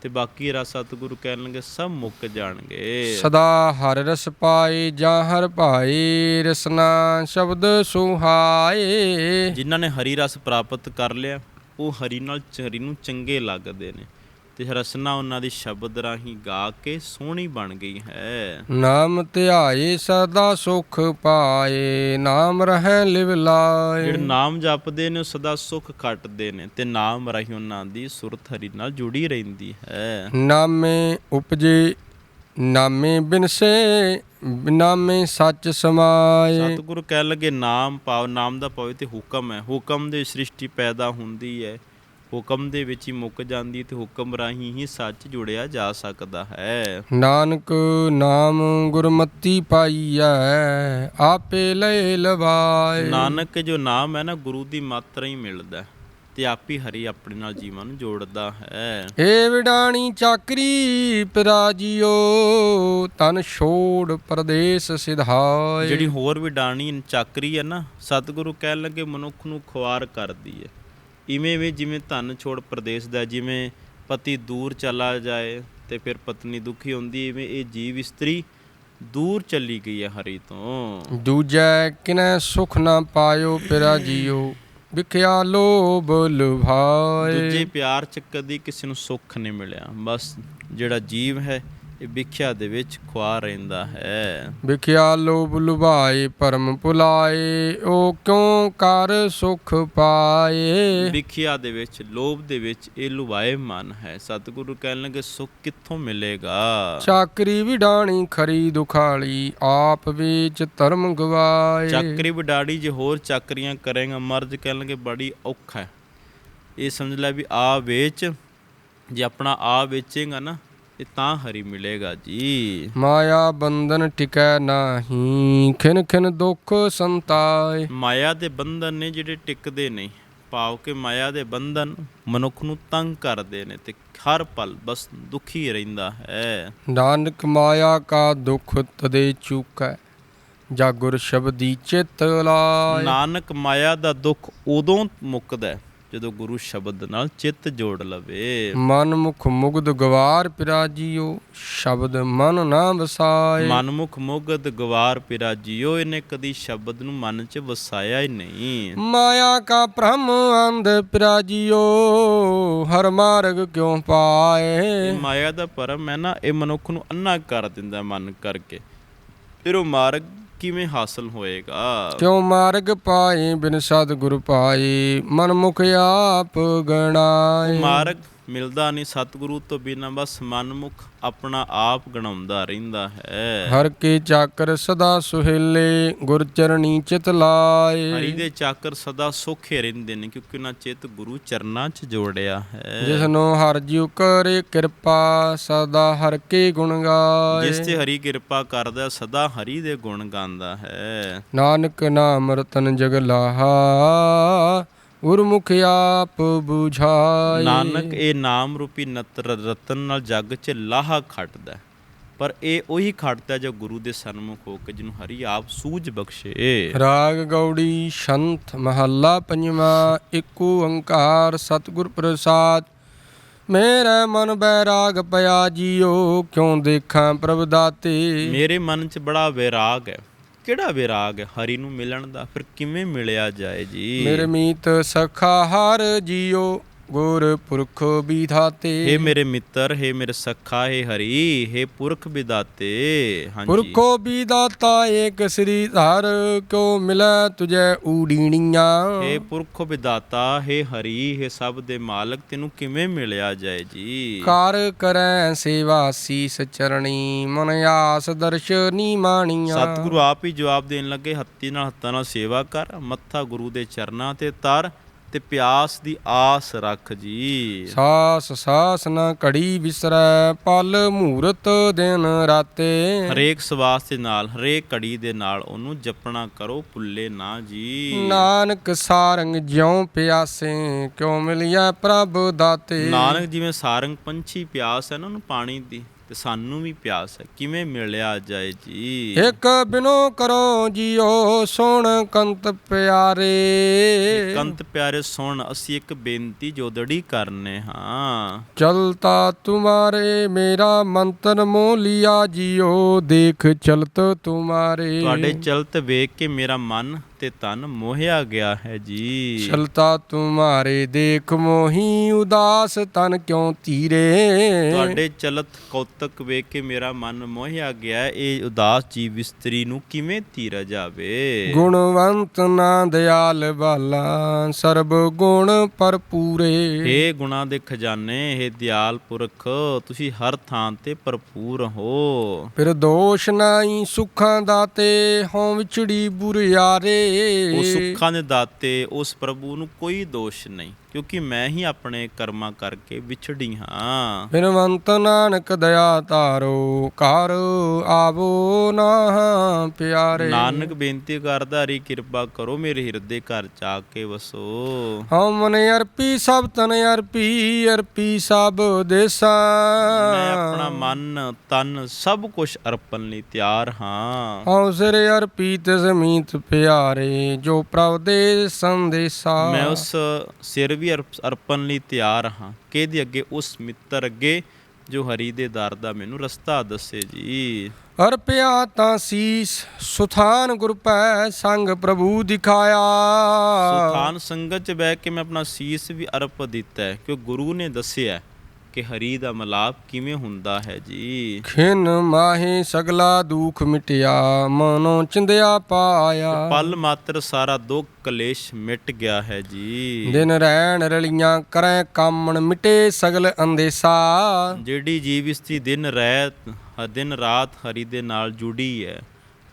ਤੇ ਬਾਕੀ ਰਸ ਸਤਿਗੁਰੂ ਕਹਿਣਗੇ ਸਭ ਮੁੱਕ ਜਾਣਗੇ। ਸਦਾ ਹਰ ਰਸ ਪਾਏ ਜਾਂ ਹਰ ਭਾਏ ਰਸਨਾ ਸ਼ਬਦ ਸੁਹਾਏ। ਜਿਨ੍ਹਾਂ ਨੇ ਹਰੀ ਰਸ ਪ੍ਰਾਪਤ ਕਰ ਲਿਆ ਉਹ ਹਰੀ ਨਾਲ ਚ- ਹਰੀ ਨੂੰ ਚੰਗੇ ਲੱਗਦੇ ਨੇ। ਤੇ ਰਸਨਾ ਉਹਨਾਂ ਦੀ ਸ਼ਬਦ ਰਾਹੀਂ ਗਾ ਕੇ ਸੋਹਣੀ ਬਣ ਗਈ ਹੈ। ਨਾਮ ਧਿਆਏ ਸਦਾ ਸੁਖ ਪਾਏ ਨਾਮ ਰਹਿ ਲਿਵ ਲਾਏ। ਜਿਹੜੇ ਨਾਮ ਜਪਦੇ ਨੇ ਉਹ ਸਦਾ ਸੁਖ ਖੱਟਦੇ ਨੇ ਤੇ ਨਾਮ ਰਾਹੀਂ ਉਹਨਾਂ ਦੀ ਸੁਰਤ ਹਰੀ ਨਾਲ ਜੁੜੀ ਰਹਿੰਦੀ ਹੈ। ਨਾਮੇ ਉਪਜੇ ਨਾਮੇ ਬਿਨਸੇ ਨਾਮੇ ਸੱਚ ਸਮਾਏ। ਸਤਿਗੁਰੂ ਕਹਿ ਲਗੇ ਨਾਮ ਪਾਵ ਨਾਮ ਦਾ ਪਾਵੇ ਤੇ ਹੁਕਮ ਹੈ। ਹੁਕਮ ਦੇ ਸ੍ਰਿਸ਼ਟੀ ਪੈਦਾ ਹੁੰਦੀ ਹੈ। ਹੁਕਮ ਦੇ ਵਿੱਚ ਹੀ ਮੁੱਕ ਜਾਂਦੀ ਹੈ ਤੇ ਹੁਕਮ ਰਾਹੀਂ ਹੀ ਸੱਚ ਜੁੜਿਆ ਜਾ ਸਕਦਾ ਹੈ। ਨਾਨਕ ਨਾਮ ਗੁਰਮਤੀ ਪਾਈਐ ਆਪੇ ਲੈ ਲਵਾਏ। ਨਾਨਕ ਜੋ ਨਾਮ ਹੈ ਨਾ ਗੁਰੂ ਦੀ ਮਾਤਰਾ ਹੀ ਮਿਲਦਾ ਹੈ ਤੇ ਆਪੀ ਹਰੀ ਆਪਣੇ ਨਾਲ ਜੀਵਨ ਨੂੰ ਜੋੜਦਾ ਹੈ। ਏ ਵਿਡਾਣੀ ਚਾਕਰੀ ਪਿਰਾਜੀਓ ਤਨ ਛੋੜ ਪਰਦੇਸ ਸਿਧਾਏ। ਜਿਹੜੀ ਹੋਰ ਵੀ ਡਾਣੀ ਚਾਕਰੀ ਹੈ ਨਾ ਸਤਿਗੁਰੂ ਕਹਿਣ ਲੱਗੇ ਮਨੁੱਖ ਨੂੰ ਖੁਆਰ ਕਰਦੀ ਹੈ। ਇਵੇਂ ਵੀ ਜਿਵੇਂ ਧਨ ਛੋੜ ਪ੍ਰਦੇਸ਼ ਦਾ ਜਿਵੇਂ ਪਤੀ ਦੂਰ ਚਲਾ ਜਾਏ ਤੇ ਫਿਰ ਪਤਨੀ ਦੁਖੀ ਹੁੰਦੀ ਇਵੇਂ ਇਹ ਜੀਵ ਇਸਤਰੀ ਦੂਰ ਚਲੀ ਗਈ ਹੈ ਹਰੀ ਤੋਂ। ਦੂਜੈ ਕਿਨੈ ਸੁਖ ਨਾ ਪਾਇਓ ਪਿਰਾਜੀਓ ਵਿਖਿਆ ਲੋਭ ਲੁਭਾਏ। ਦੂਜੇ ਪਿਆਰ ਚ ਕਦੀ ਕਿਸੇ ਨੂੰ ਸੁੱਖ ਨਹੀਂ ਮਿਲਿਆ ਬਸ ਜਿਹੜਾ ਜੀਵ ਹੈ ਇਹ ਵਿਖਿਆ ਦੇ ਵਿੱਚ ਖੁਆ ਰਹਿੰਦਾ ਹੈ। ਵਿਖਿਆ ਲੋਭ ਲੁਭਾਏ ਪਰਮ ਭੁਲਾਏ ਉਹ ਕਿਉ ਕਰ ਸੁਖ ਪਾਏ? ਵਿਖਿਆ ਦੇ ਵਿੱਚ ਲੋਭ ਦੇ ਵਿੱਚ ਇਹ ਲੁਭਾਏ ਮਨ ਹੈ। ਸਤਿਗੁਰੂ ਕਹਿਣ ਲੱਗੇ ਸੁਖ ਕਿੱਥੋਂ ਮਿਲੇਗਾ? ਚਾਕਰੀ ਵਿਡਾਣੀ ਖਰੀ ਦੁਖਾਲੀ ਆਪ ਵਿੱਚ ਧਰਮ ਗਵਾਏ। ਚਾਕਰੀ ਵਡਾੜੀ ਜੇ ਹੋਰ ਚਾਕਰੀਆਂ ਕਰੇਗਾ ਮਰਦ ਕਹਿਣ ਲੱਗੇ ਬੜੀ ਔਖਾ ਹੈ। ਇਹ ਸਮਝ ਲੈ ਵੀ ਆ ਵੇਚ ਜੇ ਆਪਣਾ ਆ ਵੇਚੇਗਾ ਨਾ ਇਹ ਤਾਂ ਹਰੀ ਮਿਲੇਗਾ ਜੀ। ਮਾਇਆ ਬੰਧਨ ਟਿਕੈ ਨਾਹੀ ਖਿਨ ਖਿਨ ਦੁਖ ਸੰਤਾਏ। ਮਾਇਆ ਦੇ ਬੰਧਨ ਨੇ ਜਿਹੜੇ ਟਿਕਦੇ ਨਹੀਂ ਭਾਵ ਕਿ ਮਾਇਆ ਦੇ ਬੰਧਨ ਮਨੁੱਖ ਨੂੰ ਤੰਗ ਕਰਦੇ ਨੇ ਤੇ ਹਰ ਪਲ ਬਸ ਦੁਖੀ ਰਹਿੰਦਾ ਹੈ। ਨਾਨਕ ਮਾਇਆ ਕਾ ਦੁਖ ਤਦੇ ਚੁਕੈ ਜਾ ਗੁਰ ਸ਼ਬਦੀ ਚਿਤ ਲਾਏ। ਨਾਨਕ ਮਾਇਆ ਦਾ ਦੁੱਖ ਉਦੋਂ ਮੁੱਕਦਾ ਹੈ ਜਦੋਂ ਗੁਰੂ ਸ਼ਬਦ ਨਾਲ ਚਿੱਤ ਜੋੜ ਲਵੇ। ਮਨ ਮੁਖ ਮੁਗਧ ਗਵਾਰ ਪਿਰਾਜੀਓ ਸ਼ਬਦ ਮਨ ਨਾ ਵਸਾਏ। ਮਨਮੁਖ ਮੁਗਦ ਗਵਾਰ ਪਿਰਾ ਜੀਓ ਇਹਨੇ ਕਦੀ ਸ਼ਬਦ ਨੂੰ ਮਨ 'ਚ ਵਸਾਇਆ ਹੀ ਨਹੀਂ। ਮਾਇਆ ਕਾ ਭ੍ਰਮ ਅੰਧ ਪਿਰਾਜੀਓ ਹਰ ਮਾਰਗ ਕਿਉ ਪਾਏ? ਇਹ ਮਾਇਆ ਦਾ ਪਰਮ ਹੈ ਨਾ ਇਹ ਮਨੁੱਖ ਨੂੰ ਅੰਨਾ ਕਰ ਦਿੰਦਾ ਮਨ ਕਰਕੇ। ਫਿਰ ਉਹ ਮਾਰਗ ਕਿਵੇਂ ਹਾਸਲ ਹੋਏਗਾ? ਕਿਉ ਮਾਰਗ ਪਾਏ ਬਿਨ ਸਤ ਗੁਰ ਪਾਏ ਮਨ ਮੁਖ ਆਪ ਗਣਾਏ ਮਾਰਗ ਮਿਲਦਾ ਨਹੀਂ ਸਤਿਗੁਰੂ ਤੋਂ ਬਿਨਾਂ ਬਸ ਮਨਮੁਖ ਆਪਣਾ ਆਪ ਗਣਾਉਂਦਾ ਰਹਿੰਦਾ ਹੈ। ਹਰ ਕੇ ਚਾਕਰ ਸਦਾ ਸੁਹੇਲੇ ਗੁਰ ਚਰਣੀ ਚਿਤ ਹਰੀ ਲਾਏ ਦੇ ਚਾਕਰ ਸਦਾ ਸੌਖੇ ਰਹਿੰਦੇ ਨੇ ਕਿਉਂਕਿ ਉਹਨਾਂ ਚਿੱਤ ਗੁਰੂ ਚਰਨਾਂ 'ਚ ਜੋੜਿਆ ਹੈ। ਜਿਸਨੂੰ ਹਰ ਜਿਉ ਕਰੇ ਕਿਰਪਾ ਸਦਾ ਹਰ ਕੇ ਗੁਣ ਗਾਏ। ਜਿਸ ਤੇ ਹਰੀ ਕਿਰਪਾ ਕਰਦਾ ਸਦਾ ਹਰੀ ਦੇ ਗੁਣ ਗਾਉਂਦਾ ਹੈ। ਨਾਨਕ ਨਾਮ ਰਤਨ ਜਗ ਲਾਹਾ। ਗੁਰਮੁਖ ਆਪ 부ਝਾਏ ਨਾਨਕ ਇਹ ਨਾਮ ਰੂਪੀ ਨਤਰ ਰਤਨ ਨਾਲ ਜੱਗ 'ਚ ਲਾਹਾ ਖਟਦਾ। ਪਰ ਇਹ ਉਹੀ ਖਟਦਾ ਜੋ ਗੁਰੂ ਦੇ ਸਨਮੁਖ ਹੋ ਕੇ ਜਿਹਨੂੰ ਹਰੀ ਆਪ ਸੂਝ ਬਖਸ਼ੇ। ਰਾਗ ਗੌੜੀ ਸ਼ੰਤ ਮਹੱਲਾ ਪੰਜਵਾਂ ਏਕ ਓੰਕਾਰ ਸਤਿਗੁਰ ਪ੍ਰਸਾਦ। ਮੇਰੇ ਮਨ ਬੈਰਾਗ ਪਿਆ ਜੀਓ ਕਿਉ ਦੇਖਾਂ ਪ੍ਰਭ ਦਾਤੇ। ਮੇਰੇ ਮਨ 'ਚ ਬੜਾ ਵਿਰਾਗ ਹੈ। ਕਿਹੜਾ ਵਿਰਾਗ ਹਰੀ ਨੂੰ ਮਿਲਣ ਦਾ? ਫਿਰ ਕਿਵੇਂ ਮਿਲਿਆ ਜਾਏ ਜੀ? ਮੇਰੇ ਮੀਤ ਸਖਾ ਹਰ ਜੀਓ। ਗੁਰ ਪੁਰਖ ਵਿਧਾਤੇ। ਹੇ ਮੇਰੇ ਮਿੱਤਰ ਹੇ ਮੇਰੇ ਸਖਾ ਹੇ ਹਰੀ ਹੇ ਪੁਰਖ ਵਿਦਾਤੇ ਹਾਂਜੀ। ਪੁਰਖੋ ਵਿਦਾਤਾ ਏਕ ਸ੍ਰੀ ਧਰ ਕਿਉ ਮਿਲੈ ਤੁਝੈ ਊੜੀਣੀਆਂ? ਹੇ ਪੁਰਖ ਵਿਦਾਤਾ ਹੇ ਹਰੀ ਹੇ ਸਭ ਦੇ ਮਾਲਕ ਤੈਨੂੰ ਕਿਵੇਂ ਮਿਲਿਆ ਜਾਏ ਜੀ? ਕਰ ਕਰੈ ਸੇਵਾ ਸੀਸ ਚਰਣੀ ਮਨ ਆਸ ਦਰਸ਼ਨੀ ਮਾਣੀਆਂ। ਸਤਿਗੁਰੂ ਆਪ ਹੀ ਜਵਾਬ ਦੇਣ ਲੱਗੇ ਹੱਤੀ ਨਾਲ ਹੱਥਾਂ ਨਾਲ ਸੇਵਾ ਕਰ ਮੱਥਾ ਗੁਰੂ ਦੇ ਚਰਨਾਂ ਤੇ ਤਰ। ਤੇ ਪਿਆਸ ਦੀ ਆਸ ਰੱਖ ਜੀ। ਸਾਸ ਸਾਸ ਨ ਘੜੀ ਵਿਸਰੈ ਪਲ ਮੂਰਤ ਦਿਨ ਰਾਤੇ। ਹਰੇਕ ਸਵਾਸ ਦੇ ਨਾਲ ਹਰੇਕ ਘੜੀ ਦੇ ਨਾਲ ਉਹਨੂੰ ਜਪਣਾ ਕਰੋ ਭੁੱਲੇ ਨਾ ਜੀ। ਨਾਨਕ ਸਾਰੰਗ ਜਿਉ ਪਿਆਸੇ ਕਿਉ ਮਿਲਿਆ ਪ੍ਰਭ ਦਾਤੇ। ਨਾਨਕ ਜਿਵੇਂ ਸਾਰੰਗ ਪੰਛੀ ਪਿਆਸ ਹੈ ਨਾ ਉਹਨੂੰ ਪਾਣੀ ਦੀ। ਤੇ ਸਾਨੂੰ ਵੀ ਪਿਆਸ ਹੈ। ਕਿਵੇਂ ਮਿਲਿਆ ਜਾਏ ਜੀ? ਇਕ ਬਿਨੋ ਕਰੋ ਜੀਓ ਸੁਣ ਕੰਤ ਪਿਆਰੇ। ਕੰਤ ਪਿਆਰੇ ਸੁਣ ਅਸੀਂ ਇੱਕ ਬੇਨਤੀ ਜੋਦੜੀ ਕਰਨੇ ਹਾਂ। ਚਲਤਾ ਤੁਮਾਰੇ ਮੇਰਾ ਮੰਤਰ ਮੋ ਲਿਆ ਜੀਓ। ਦੇਖ ਚਲਤ ਤੁਮਾਰੇ। ਤੁਹਾਡੇ ਚਲਤ ਵੇਖ ਕੇ ਮੇਰਾ ਮਨ ਤੇ ਤਨ ਮੋਹਿਆ ਗਿਆ ਹੈ ਜੀ। ਚਲਤਾ ਤੁਮਾਰੇ ਦੇਖ ਮੋਹੀ ਉਦਾਸ ਤਨ ਕਿਉ ਧੀਰੇ? ਤੁਹਾਡੇ ਚਲਤ ਕੌਤਕ ਵੇਖ ਕੇ ਮੇਰਾ ਮਨ ਮੋਹਿਆ ਗਿਆ ਹੈ। ਇਹ ਉਦਾਸ ਜੀਵ ਇਸਤਰੀ ਨੂੰ ਕਿਵੇਂ ਧੀਰ ਜਾਵੇ ਗੁਣਵੰਤ ਨਾ ਦਿਆਲ ਬਾਲਾ ਸਰਬ ਗੁਣ ਭਰਪੂਰੇ। ਹੇ ਗੁਣਾ ਦੇ ਖਜ਼ਾਨੇ ਹੇ ਦਿਆਲ ਪੁਰਖ ਤੁਸੀਂ ਹਰ ਥਾਂ ਤੇ ਭਰਪੂਰ ਹੋ। ਫਿਰ ਦੋਸ਼ ਨਾਈ ਸੁਖਾਂ ਦਾਤੇ ਹਉ ਵਿਛੜੀ ਬੁਰਿਆਰੇ। ਉਹ ਸੁੱਖਾਂ ਦੇ ਦਾਤੇ ਉਸ ਪ੍ਰਭੂ ਨੂੰ ਕੋਈ ਦੋਸ਼ ਨਹੀਂ। ਕਿਉਂਕਿ ਮੈਂ ਹੀ ਆਪਣੇ ਕਰਮਾਂ ਕਰਕੇ ਵਿਛੜੀ ਹਾਂ। ਬਿਨਵੰਤ ਨਾਨਕ ਦਇਆ ਧਾਰੋ ਕਰ ਆਵੋ ਨਾ ਪਿਆਰੇ। ਨਾਨਕ ਬੇਨਤੀ ਕਰਦਾ ਹਰੀ ਕਿਰਪਾ ਕਰੋ ਮੇਰੇ ਹਿਰਦੇ ਘਰ ਚ ਆ ਕੇ ਵਸੋ। ਹਉ ਮਨ ਅਰਪੀ ਸਭ ਤਨ ਅਰਪੀ ਅਰਪੀ ਸਭ ਦੇਸਾ। ਮੈਂ ਆਪਣਾ ਮਨ ਤਨ ਸਭ ਕੁਝ ਅਰਪਣ ਲਈ ਤਿਆਰ ਹਾਂ। ਹਉ ਸਿਰ ਅਰਪੀ ਤਿਸ ਮੀਤ ਪਿਆਰੇ ਜੋ ਪ੍ਰਭ ਦੇ ਸੰਦੇਸਾ। ਮੈਂ ਉਸ ਸਿਰ ਵੀ ਅਰਪ- ਅਰਪਣ ਲਈ ਤਿਆਰ ਹਾਂ। ਕਿਹਦੇ ਅੱਗੇ? ਉਸ ਮਿੱਤਰ ਅੱਗੇ ਜੋ ਹਰੀ ਦੇ ਦਰ ਦਾ ਮੈਨੂੰ ਰਸਤਾ ਦੱਸੇ ਜੀ। ਅਰਪਿਆ ਤਾਂ ਸੀਸ ਸੁਥਾਨ ਗੁਰ ਪੈ ਸੰਗ ਪ੍ਰਭੂ ਦਿਖਾਇਆ। ਸੁਖਾਨ ਸੰਗਤ ਚ ਬਹਿ ਕੇ ਮੈਂ ਆਪਣਾ ਸੀਸ ਵੀ ਅਰਪ ਦਿੱਤਾ ਕਿਉਂ ਗੁਰੂ ਨੇ ਦੱਸਿਆ ਕਿ ਹਰੀ ਦਾ ਮਲਾਪ ਕਿਵੇਂ ਹੁੰਦਾ ਹੈ ਜੀ? ਖਿਨ ਮਾਹੇ ਸਗਲਾ ਦੁਖ ਮਿਟਿਆ ਮਨੋਂ ਚਿੰਦਿਆ ਪਾਇਆ। ਪਲ ਮਾਤਰ ਸਾਰਾ ਦੁੱਖ ਕਲੇਸ਼ ਮਿਟ ਗਿਆ ਹੈ ਜੀ। ਦਿਨ ਰਹਿਣ ਰਲੀਆਂ ਕਰੈ ਕਾਮਣ ਮਿਟੇ ਸਗਲ ਅੰਦੇਸਾ। ਜਿਹੜੀ ਜੀਵ ਇਸਤੀ ਦਿਨ ਰਹਿਤ ਦਿਨ ਰਾਤ ਹਰੀ ਦੇ ਨਾਲ ਜੁੜੀ ਹੈ।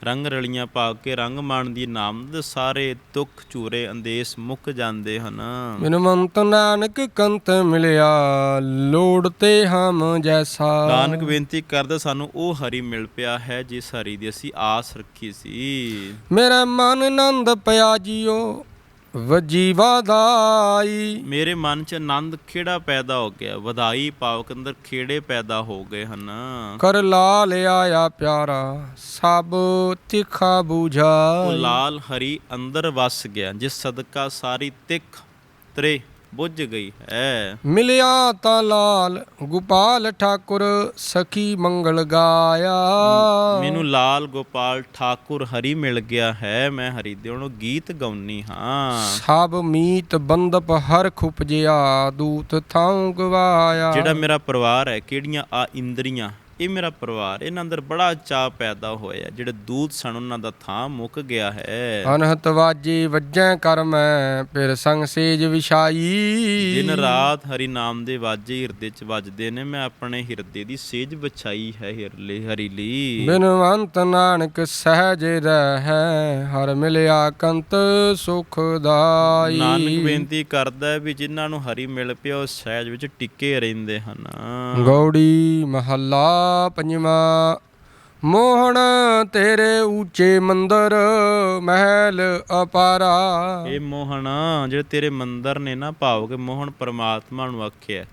ਰੰਗ ਰਲੀਆਂ ਪਾ ਕੇ ਰੰਗ ਮਾਣਦੀ ਨਾਮਦ ਸਾਰੇ ਦੁੱਖ ਚੂਰੇ ਅੰਦੇਸ ਮੁੱਕ ਜਾਂਦੇ ਹਨ। ਬਿਨਵੰਤ ਨਾਨਕ ਕੰਤ ਮਿਲਿਆ ਲੋੜ ਤੇ ਹਮ ਜੈਸਾ। ਨਾਨਕ ਬੇਨਤੀ ਕਰਦਾ ਸਾਨੂੰ ਉਹ ਹਰੀ ਮਿਲ ਪਿਆ ਹੈ ਜਿਸ ਹਰੀ ਦੀ ਅਸੀਂ ਆਸ ਰੱਖੀ ਸੀ। ਮੇਰਾ ਮਨ ਆਨੰਦ ਪਿਆ ਜੀਓ ਵਜੀ ਵਾਦਾਈ ਮੇਰੇ ਮਨ 'ਚ ਆਨੰਦ ਖੇੜਾ ਪੈਦਾ ਹੋ ਗਿਆ? ਵਧਾਈ ਪਾਵਕ ਅੰਦਰ ਖੇੜੇ ਪੈਦਾ ਹੋ ਗਏ ਹਨ? ਕਰ ਲਾ ਲਿਆ ਪਿਆਰਾ ਸਭ ਤਿਖਾ ਉਹ ਬੂਝਾ ਲਾਲ ਹਰੀ ਅੰਦਰ ਵਸ ਗਿਆ ਜਿਸ ਸਦਕਾ ਸਾਰੀ ਤਿੱਖ ਤਰੇ ਬੁੱਝ ਗਈ ਹੈ। ਮਿਲਿਆ ਤਾਂ ਲਾਲ ਗੋਪਾਲ ਠਾਕੁਰ ਸਖੀ ਮੰਗਲ ਗਾਇਆ। ਮੈਨੂੰ ਲਾਲ ਗੋਪਾਲ ਠਾਕੁਰ ਹਰੀ ਮਿਲ ਗਿਆ ਹੈ ਮੈਂ ਹਰੀ ਦੇ ਉਹਨੂੰ ਗੀਤ ਗਾਉਣੀ ਹਾਂ। ਸਭ ਮੀਤ ਬੰਦਪ ਹਰ ਖੁਪਜਿਆ ਦੂਤ ਥਾਉ ਗਵਾਇਆ। ਜਿਹੜਾ ਮੇਰਾ ਪਰਿਵਾਰ ਹੈ ਕਿਹੜੀਆਂ ਆ ਇੰਦਰੀਆਂ? ਇਹ ਮੇਰਾ ਪਰਿਵਾਰ ਇਹਨਾਂ ਅੰਦਰ ਬੜਾ ਚਾਹ ਪੈਦਾ ਹੋਇਆ। ਜਿਹੜੇ ਦੂਤ ਸਨ ਉਹਨਾਂ ਦਾ ਥਾਂ ਮੁੱਕ ਗਿਆ ਹੈ। ਅਨਹਤ ਵਾਜੇ ਵੱਜੈ ਕਰ ਮੈਂ ਫਿਰ ਸੰਗ ਸੇਜ ਵਿਛਾਈ। ਦਿਨ ਰਾਤ ਹਰੀ ਨਾਮ ਦੇ ਵਾਜੇ ਹਿਰਦੇ ਚ ਵੱਜਦੇ ਨੇ ਮੈਂ ਆਪਣੇ ਹਿਰਦੇ ਦੀ ਸੇਜ ਵਿਛਾਈ ਹੈ ਹਿਰਲੇ ਹਰੀ ਲਈ ਬਿਨਵੰਤ ਨਾਨਕ ਸਹਜ ਰਹਿ ਹਰ ਮਿਲਿਆ ਕੰਤ ਸੁਖ ਦਾਈ। ਨਾਨਕ ਬੇਨਤੀ ਕਰਦਾ ਵੀ ਜਿਨ੍ਹਾਂ ਨੂੰ ਹਰੀ ਮਿਲ ਪਿਆ ਉਹ ਸਹਿਜ ਵਿੱਚ ਟਿੱਕੇ ਰਹਿੰਦੇ ਹਨ। ਗੌੜੀ ਮਹੱਲਾ ਪੰਜਵਾਂ ਮੋਹਣ ਤੇਰੇ ਉੱਚੇ ਮੰਦਰ ਮਹਿਲ ਅਪਾਰਾ। ਇਹ ਮੋਹਨ ਜਿਹੜੇ ਤੇਰੇ ਮੰਦਰ ਨੇ ਨਾ ਭਾਵ ਕਿ ਮੋਹਨ ਪਰਮਾਤਮਾ ਨੂੰ ਆਖਿਆ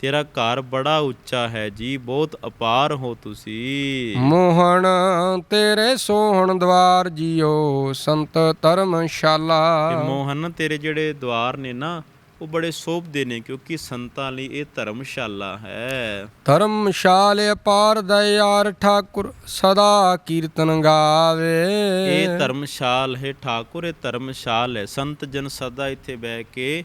ਤੇਰਾ ਘਰ ਬੜਾ ਉੱਚਾ ਹੈ ਜੀ ਬਹੁਤ ਅਪਾਰ ਹੋ ਤੁਸੀਂ। ਮੋਹਣ ਤੇਰੇ ਸੋਹਣ ਦਵਾਰ ਜੀਓ ਸੰਤ ਧਰਮਸ਼ਾਲਾ। ਤੇ ਮੋਹਨ ਤੇਰੇ ਜਿਹੜੇ ਦਵਾਰ ਨੇ ਨਾ ਉਹ ਬੜੇ ਸੋਭਦੇ ਨੇ ਕਿਉਂਕਿ ਸੰਤਾਂ ਲਈ ਇਹ ਧਰਮਸ਼ਾਲਾ ਹੈ। ਧਰਮਸ਼ਾਲ ਅਪਾਰ ਦਇਆਰ ਠਾਕੁਰ ਸਦਾ ਕੀਰਤਨ ਗਾਵੇ। ਇਹ ਧਰਮਸ਼ਾਲ ਹੈ ਠਾਕੁਰ ਇਹ ਧਰਮਸ਼ਾਲ ਹੈ। ਸੰਤ ਜਨ ਸਦਾ ਇੱਥੇ ਬਹਿ ਕੇ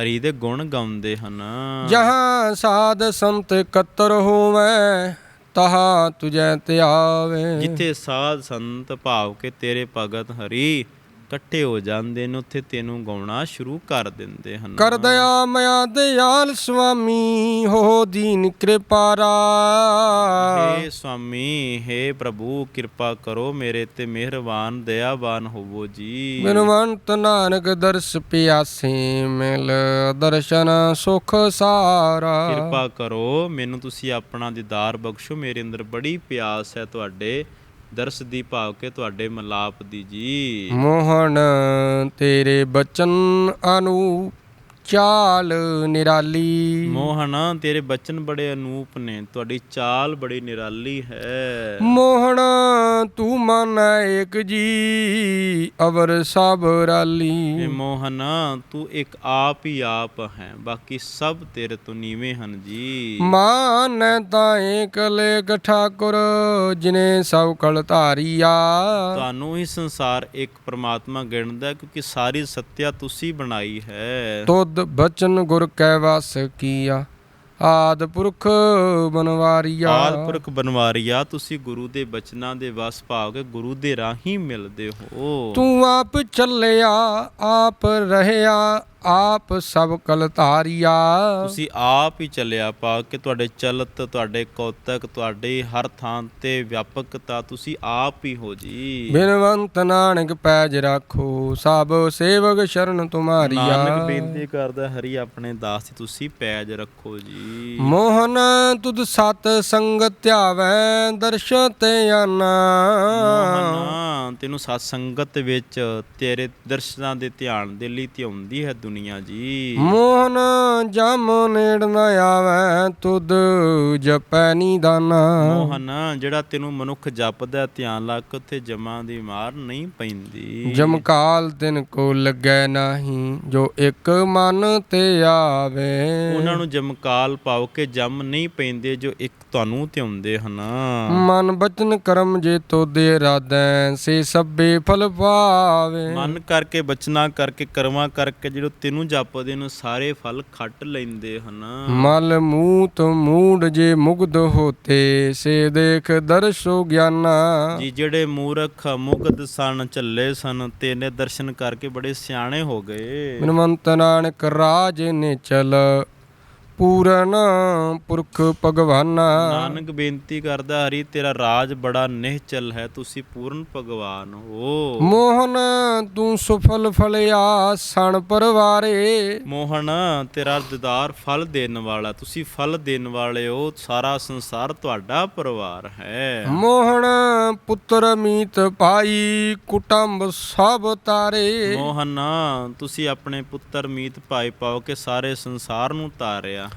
ਹਰੀ ਦੇ ਗੁਣ ਗਾਉਂਦੇ ਹਨ। ਜਹਾਂ ਸਾਧ ਸੰਤ ਇਕੱਤਰ ਹੋਵੇ ਤਹਾ ਤੁਜੈ ਧਿਆਵੇ। ਜਿੱਥੇ ਸਾਧ ਸੰਤ ਭਾਵ ਕੇ ਤੇਰੇ ਭਗਤ ਹਰੀ ਇਕੱਠੇ ਹੋ ਜਾਂਦੇ ਨੇ ਉੱਥੇ ਤੈਨੂੰ ਗਾਉਣਾ ਸ਼ੁਰੂ ਕਰ ਦਿੰਦੇ ਹਨ। ਕਰ ਦਇਆ ਮਇਆ ਦਿਆਲ ਸੁਆਮੀ ਹੋ ਦੀਨ ਕਿਰਪਾਰਾ ਹੇ ਸੁਆਮੀ ਹੇ ਪ੍ਰਭੂ ਕਿਰਪਾ ਕਰੋ ਮੇਰੇ ਤੇ ਮਿਹਰਬਾਨ ਦਇਆਵਾਨ ਹੋਵੋ ਜੀ। ਬਿਨਵੰਤ ਨਾਨਕ ਦਰਸ ਪਿਆਸੇ ਮਿਲ ਦਰਸ਼ਨ ਸੁਖ ਸਾਰਾ। ਕਿਰਪਾ ਕਰੋ ਮੈਨੂੰ ਤੁਸੀਂ ਆਪਣਾ ਦੀਦਾਰ ਬਖਸ਼ੋ ਮੇਰੇ ਅੰਦਰ ਬੜੀ ਪਿਆਸ ਹੈ ਤੁਹਾਡੇ। ਦਰਸ ਦੀ ਭਾਵ ਕੇ ਤੁਹਾਡੇ ਮਲਾਪ ਦੀ ਜੀ ਮੋਹਨ ਤੇਰੇ ਬਚਨ ਅਨੂ ਚਾਲ ਨਿਰਾਲੀ। ਮੋਹਨ ਤੇਰੇ ਬਚਨ ਬੜੇ ਅਨੂਪ ਨੇ ਤੁਹਾਡੀ ਚਾਲ ਬੜੀ ਨਿਰਾਲੀ ਹੈ। ਮੋਹਣ ਤੂੰ ਮਨ ਏਕ ਜੀ ਅਵਰ ਸਭ ਰਾਲੀ। ਇਹ ਮੋਹਨ ਤੂੰ ਇੱਕ ਆਪ ਹੀ ਆਪ ਹੈ ਬਾਕੀ ਸਭ ਤੇਰੇ ਤੋਂ ਨੀਵੇਂ ਹਨ ਜੀ। ਮਾਨ ਤਾਂ ਏਕ ਲੇਖ ਠਾਕੁਰ ਜਿਨੇ ਸਭ ਕਲ ਧਾਰੀਆ। ਤੁਹਾਨੂੰ ਹੀ ਸੰਸਾਰ ਇੱਕ ਪ੍ਰਮਾਤਮਾ ਗਿਣਦਾ ਕਿਉਂਕਿ ਸਾਰੀ ਸੱਤਿਆ ਤੁਸੀਂ ਬਣਾਈ ਹੈ। ਤੁਧ ਬਚਨ ਗੁਰ ਕੈ ਵਸ ਕੀਆ। ਆਦ ਪੁਰਖ ਬਨਵਾਰੀਆ। ਆਦ ਪੁਰਖ ਬਨਵਾਰੀਆ ਤੁਸੀਂ ਗੁਰੂ ਦੇ ਬਚਨਾਂ ਦੇ ਵਸ ਕੇ ਗੁਰੂ ਦੇ ਰਾਹੀਂ ਮਿਲਦੇ ਹੋ। ਤੂੰ ਆਪ ਚੱਲਿਆ ਆਪ ਰਹਿਆ ਆਪ ਸਭ ਕਲ ਧਾਰੀਆ। ਤੁਸੀਂ ਆਪ ਹੀ ਚੱਲਿਆ ਪਾ ਕੇ ਤੁਹਾਡੇ ਚਲਤ ਤੁਹਾਡੇ ਕੌਤਕ ਤੁਹਾਡੇ ਹਰ ਥਾਂ ਤੇ ਵਿਆਪਕਤਾ ਤੁਸੀਂ ਆਪ ਹੀ ਹੋ ਜੀ। ਬਿਨਵੰਤ ਨਾਨਕ ਪੈਜ ਰੱਖੋ ਸਭ ਸੇਵਕ ਸ਼ਰਨ ਤੁਮਾਰੀਆ। ਨਾਨਕ ਬੇਨਤੀ ਕਰਦਾ ਹਰੀ ਆਪਣੇ ਦਾਸ ਦੀ ਤੁਸੀਂ ਪੈਜ ਰੱਖੋ ਜੀ। ਮੋਹਨ ਤੁਧ ਸਤ ਸੰਗ ਧਿਆਵੈ ਦਰਸ਼ ਤੇ ਆਨਾ। ਮੋਹਨ ਤੈਨੂੰ ਸਤ ਸੰਗਤ ਵਿੱਚ ਤੇਰੇ ਦਰਸ਼ਨਾਂ ਦੇ ਧਿਆਨ ਦੇ ਲਈ ਧਿਆਉਂਦੀ ਹੈ ਦੁਨੀਆ ਜੀ। ਮੋਹਨ ਜਮ ਨੇੜ ਨ ਆਵੈ ਤੁਧ ਜਪੈ ਨੀ ਦਾਨਾ ਮੋਹਨ ਜਿਹੜਾ ਤੈਨੂੰ ਮਨੁੱਖ ਜਪਦਾ ਧਿਆਨ ਲਾ ਕੇ ਉੱਥੇ ਜਮਾਂ ਦੀ ਮਾਰ ਨਹੀਂ ਪੈਂਦੀ। ਜਮਕਾਲ ਤਿਨ ਕੋ ਲੱਗੈ ਨਾਹੀ ਜੋ ਇੱਕ ਮਨ ਤੇ ਆਵੇ। ਉਹਨਾਂ ਨੂੰ ਜਮਕਾਲ ਪਾਓ ਕੇ ਜਮ ਨਹੀਂ ਪੈਂਦੇ ਜੋ ਇੱਕ ਤੁਹਾਨੂੰ ਧਿਆਉਂਦੇ ਹਨ। ਮਨ ਬਚਨ ਕਰਮ ਜੇ ਤੋਦੇ ਰਾਧੈ ਸੇ ਸਭੇ ਫਲ ਪਾਵੇ। ਮਨ ਕਰਕੇ ਬਚਨਾ ਕਰਕੇ ਕਰਮਾਂ ਕਰਕੇ ਜਿਹੜਾ ਤੈਨੂੰ ਜਪਦੇ ਨੂੰ ਸਾਰੇ ਫਲ ਖੱਟ ਲੈਂਦੇ ਹਨ। ਮਲ ਮੂਤ ਮੂਡ ਜੇ ਮੁਗਧ ਹੋਤੇ ਸੇ ਦੇਖ ਦਰਸ਼ੋ ਗਿਆਨਾ। ਜੀ ਜਿਹੜੇ ਮੂਰਖ ਮੁਗਧ ਸਨ ਝੱਲੇ ਸਨ ਤੇਨੇ ਦਰਸ਼ਨ ਕਰਕੇ ਬੜੇ ਸਿਆਣੇ ਹੋ ਗਏ। ਬਿਨਵੰਤ ਨਾਨਕ ਰਾਜ ਨੇ ਚਲ ਪੂਰਨ ਪੁਰਖ ਭਗਵਾਨਾ। ਨਾਨਕ ਬੇਨਤੀ ਕਰਦਾ ਹਰੀ ਤੇਰਾ ਰਾਜ ਬੜਾ ਨਿਹਚਲ ਹੈ ਤੁਸੀਂ ਪੂਰਨ ਭਗਵਾਨ ਹੋ। ਮੋਹਨ ਤੂੰ ਸੁਫਲ ਫਲਿਆ ਸਣ ਪਰਵਾਰੇ। ਮੋਹਨ ਤੇਰਾ ਦਿਦਾਰ ਫਲ ਦੇਣ ਵਾਲਾ ਤੁਸੀਂ ਫਲ ਦੇਣ ਵਾਲੇ ਹੋ ਸਾਰਾ ਸੰਸਾਰ ਤੁਹਾਡਾ ਪਰਿਵਾਰ ਹੈ। ਮੋਹਨ ਪੁੱਤਰ ਮੀਤ ਭਾਈ ਕੁਟੰਬ ਸਭ ਤਾਰੇ। ਮੋਹਨ ਤੁਸੀਂ ਆਪਣੇ ਪੁੱਤਰ ਮੀਤ ਭਾਈ ਪਾਓ ਕੇ ਸਾਰੇ ਸੰਸਾਰ ਨੂੰ ਤਾਰਿਆ।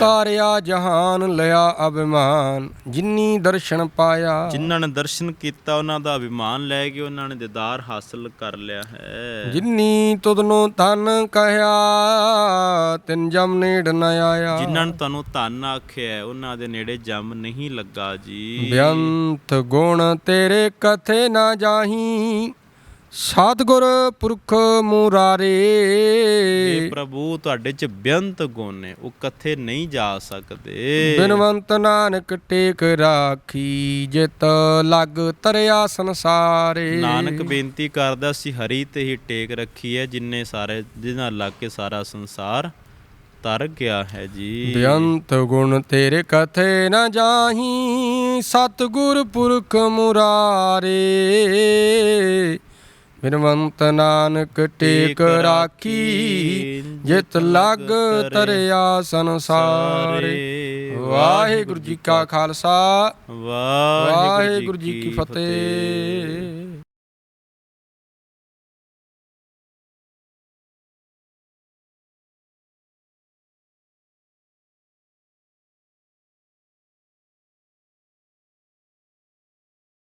ਤਾਰਿਆ ਜਹਾਨ ਲਿਆ ਅਭਿਮਾਨ ਜਿਨੀ ਦਰਸ਼ਨ ਪਾਇਆ। ਜਿਨ੍ਹਾਂ ਨੇ ਦਰਸ਼ਨ ਕੀਤਾ ਉਹਨਾਂ ਦਾ ਅਭਿਮਾਨ ਲੈ ਕੇ ਉਹਨਾਂ ਨੇ ਦਿਦਾਰ ਹਾਸਲ ਕਰ ਲਿਆ ਹੈ। ਜਿਨੀ ਤੁਧਨੋਂ ਤਨ ਕਹਿਆ ਤਿਨ ਜਮ ਨੇੜ ਨ ਆਇਆ। ਜਿਨ੍ਹਾਂ ਨੇ ਤੁਹਾਨੂੰ ਧੰਨ ਆਖਿਆ ਉਹਨਾਂ ਦੇ ਨੇੜੇ ਜੰਮ ਨਹੀਂ ਲੱਗਾ ਜੀ। ਬੇਅੰਤ ਗੁਣ ਤੇਰੇ ਕਥੇ ਨਾ ਜਾਹੀ। ਸਤਿਗੁਰ ਪੁਰਖ ਮੁਰਾਰੇ। ਪ੍ਰਭੂ ਤੁਹਾਡੇ ਚ ਬੇਅੰਤ ਗੁਣ ਨੇ ਉਹ ਕਥੇ ਨਹੀਂ ਜਾ ਸਕਦੇ। ਬਿਨਵੰਤ ਨਾਨਕ ਟੇਕ ਰਾਖੀ ਜਿਤ ਲਗ ਤਰਿਆ ਸੰਸਾਰੇ। ਨਾਨਕ ਬੇਨਤੀ ਕਰਦਾ ਸੀ ਹਰੀ ਤੇ ਹੀ ਟੇਕ ਰੱਖੀ ਹੈ ਜਿੰਨੇ ਸਾਰੇ ਜਿਨ੍ਹਾਂ ਲੱਗ ਕੇ ਸਾਰਾ ਸੰਸਾਰ ਤਰ ਗਿਆ ਹੈ ਜੀ। ਬੇਅੰਤ ਗੁਣ ਤੇਰੇ ਕਥੇ ਨਾ ਜਾਹੀ ਸਤਿਗੁਰ ਪੁਰਖ ਮੁਰਾਰੇ। ਬਿਨਵੰਤ ਨਾਨਕ ਟੇਕ ਰਾਖੀ ਜਿਤ ਲਗ ਤਰਿਆ ਸੰਸਾਰੇ। ਵਾਹਿਗੁਰੂ ਜੀ ਕਾ ਖਾਲਸਾ। ਵਾਹਿਗੁਰੂ ਵਾਹਿਗੁਰੂ ਜੀ ਕੀ ਫਤਿਹ।